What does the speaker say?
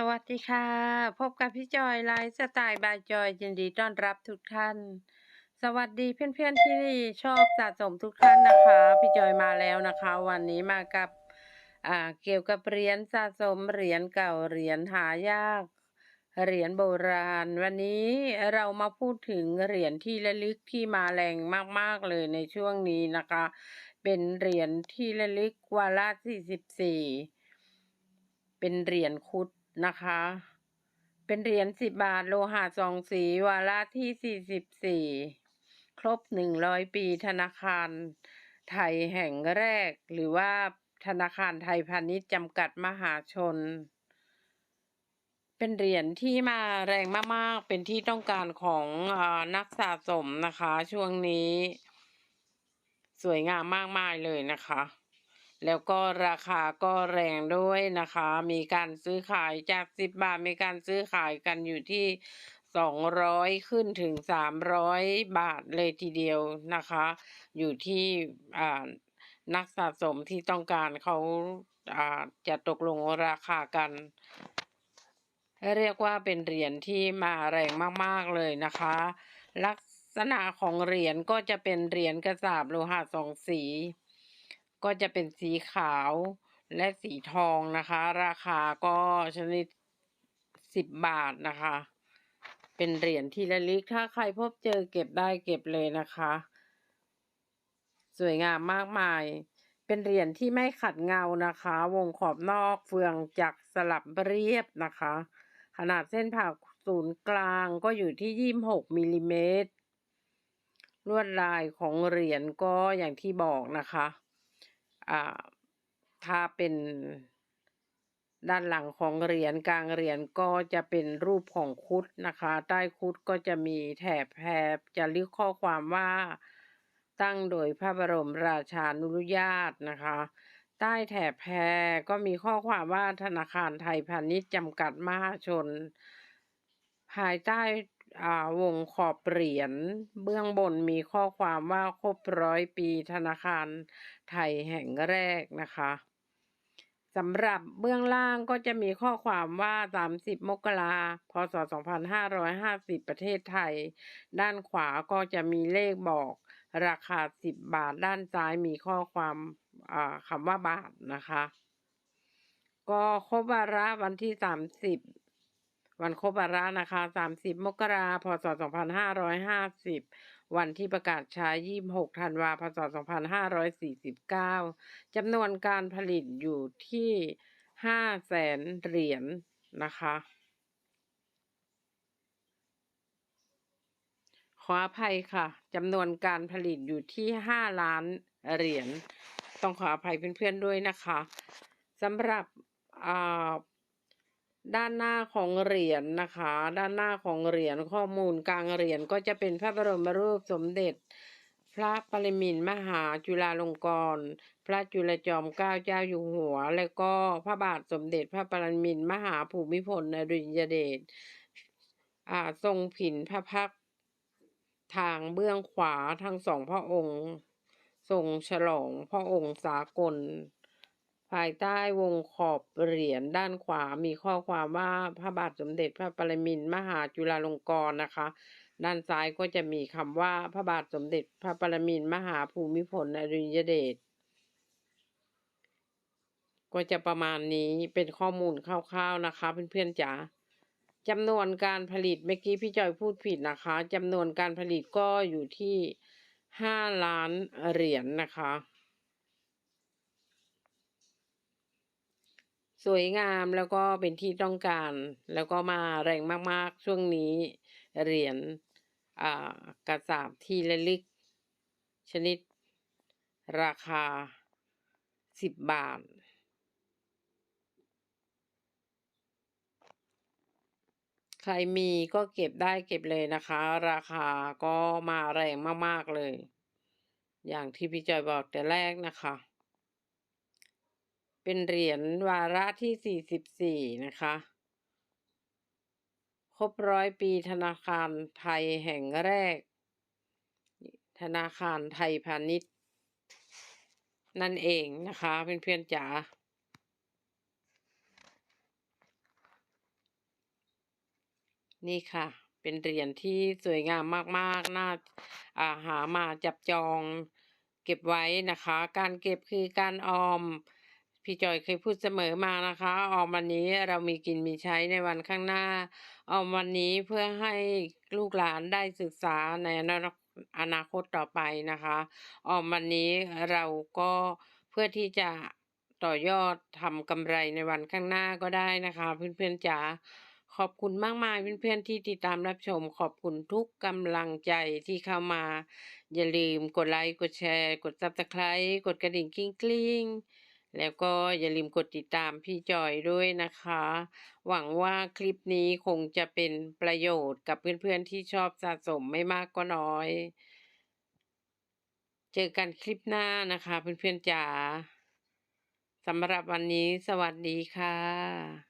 สวัสดีค่ะ พบกับพี่จอยไลฟ์สไตล์บายจอยยินดีต้อนรับทุกท่าน สวัสดีเพื่อนๆที่ชอบสะสมทุกท่านนะคะ พี่จอยมาแล้วนะคะ วันนี้มากับอ่าเกี่ยวกับเหรียญสะสมเหรียญเก่าเหรียญหายากเหรียญโบราณ วันนี้เรามาพูดถึงเหรียญที่ระลึกที่มาแรงมากๆเลยในช่วงนี้นะคะ เป็นเหรียญที่ระลึกวาระ44เป็นเหรียญคุด นะคะ เป็นเหรียญสิบบาทโลหะสองสีวาระที่สี่สิบสี่ครบหนึ่งร้อยปีธนาคารไทยแห่งแรก หรือว่าธนาคารไทยพาณิชย์จำกัดมหาชน เป็นเหรียญที่มาแรงมากๆ เป็นที่ต้องการของอนักสะสมนะคะ ช่วงนี้ สวยงามมากมายเลยนะคะ แล้วก็ราคาก็แรงด้วยนะคะ มีการซื้อขายจากสิบบาท มีการซื้อขายกันอยู่ที่สองร้อยขึ้นถึงสามร้อยบาทเลยทีเดียวนะคะ อยู่ที่อ่านักสะสมที่ต้องการเขาาจะตกลงราคากัน เรียกว่าเป็นเหรียญที่มาแรงมาก ๆ เลยนะคะ ลักษณะของเหรียญก็จะเป็นเหรียญกระสาบโลหะสองสี ก็จะเป็นสีขาวและสีทองนะคะ ราคาก็ชนิดสิบบาทนะคะ เป็นเหรียญที่ระลึกถ้าใครพบเจอเก็บได้เก็บเลยนะคะ สวยงามมากมาย เป็นเหรียญที่ไม่ขัดเงานะคะ วงขอบนอกเฟืองจักสลับเรียบนะคะ ขนาดเส้นผ่าศูนย์กลางก็อยู่ที่ยี่สิบหกมิลลิเมตรลวดลายของเหรียญก็อย่างที่บอกนะคะ ถ้าเป็นด้านหลังของเหรียญกลางเหรียญก็จะเป็นรูปของคุดนะคะ ใต้คุดก็จะมีแถบแพรจะลึกข้อความว่าตั้งโดยพระบรมราชานุญาตนะคะ ใต้แถบแพรก็มีข้อความว่าธนาคารไทยพาณิชย์จำกัดมหาชน ภายใต้ อ่าวงขอบเหรียญเบื้องบนมีข้อความว่าครบร้อยปีธนาคารไทยแห่งแรกนะคะสำหรับเบื้องล่างก็จะมีข้อความว่า 30 มกราพศ 2550 ประเทศไทย ด้านขวาก็จะมีเลขบอก ราคา 10 บาท ด้านซ้ายมีข้อความคำว่าบาทนะคะ ก็ครบวาระวันที่ 30 วันครบวาระนะคะ 30 มกราพศ 2550 วันที่ประกาศใช้26ธันวาพศ 2549 จำนวนการผลิตอยู่ที่ 5 แสนเหรียญนนะคะ ขออภัยค่ะ จำนวนการผลิตอยู่ที่ 5 ล้านเหรียญ ต้องขออภัยเพื่อนๆด้วยนะคะสำหรับ ด้านหน้าของเหรียญนนะคะ ด้านหน้าของเหรียญข้อมูลกลางเหรียญก็จะเป็นพระบรมรูปสมเด็จ พระปรมินมหาจุฬาลงกรณ์พระจุลจอมเกล้าเจ้าอยู่หัว และก็พระบาทสมเด็จพระปรมินมหาภูมิพลอดุลยเดชอ่าทรงผินพระพักทางเบื้องขวาทั้งสองพระองค์ ทรงฉลองพระองค์สากล ภายใต้วงขอบเหรียญด้านขวา มีข้อความว่าพระบาทสมเด็จพระปรมินทรมหาจุฬาลงกรณ์นะคะ ด้านซ้ายก็จะมีคำว่าพระบาทสมเด็จพระปรมินทรมหาภูมิพลอดุลยเดชก็จะประมาณนี้เป็นข้อมูลคร่าวๆนะคะ เพื่อนๆจ๋าจำนวนการผลิตเมื่อกี้พี่จอยพูดผิดนะคะจำนวนการผลิตก็อยู่ที่ห้าล้านเหรียญนนะคะ วยงามแล้วก็เป็นที่ต้องการ แล้วก็มาแรงมากๆช่วงนี้เหรียญกระสาบที่ระลึก ชนิด ราคาสิบบาท ใครมีก็เก็บได้เก็บเลยนะคะ ราคาก็มาแรงมาก ๆ เลย อย่างที่พี่จอยบอกแต่แรกนะคะ เป็นเหรียญวาระที่สี่สิบสี่นะคะ ครบร้อยปีธนาคารไทยแห่งแรก ธนาคารไทยพาณิชย์ นั่นเองนะคะเพื่อนๆจ๋านี่ค่ะ เป็นเหรียญที่สวยงามมากๆ น่าอาหามาจับจองเก็บไว้นะคะ การเก็บคือการออม พี่จอยเคยพูดเสมอมานะคะ ออมวันนี้เรามีกินมีใช้ในวันข้างหน้า ออมวันนี้เพื่อให้ลูกหลานได้ศึกษาในอนาคตต่อไปนะคะ ออมวันนี้เราก็เพื่อที่จะต่อยอดทำกำไรในวันข้างหน้าก็ได้นะคะ เพื่อนๆจ๋าขอบคุณมากมายเพื่อนๆที่ติดตามรับชม ขอบคุณทุกกำลังใจที่เข้ามา อย่าลืมกดไลก์กดแชร์ กด Subscribe กดกระดิ่งกริ๊งๆ แล้วก็อย่าลืมกดติดตามพี่จอยด้วยนะคะ หวังว่าคลิปนี้คงจะเป็นประโยชน์กับเพื่อนๆที่ชอบสะสมไม่มากก็น้อย เจอกันคลิปหน้านะคะเพื่อนๆจ๋าสำหรับวันนี้สวัสดีค่ะ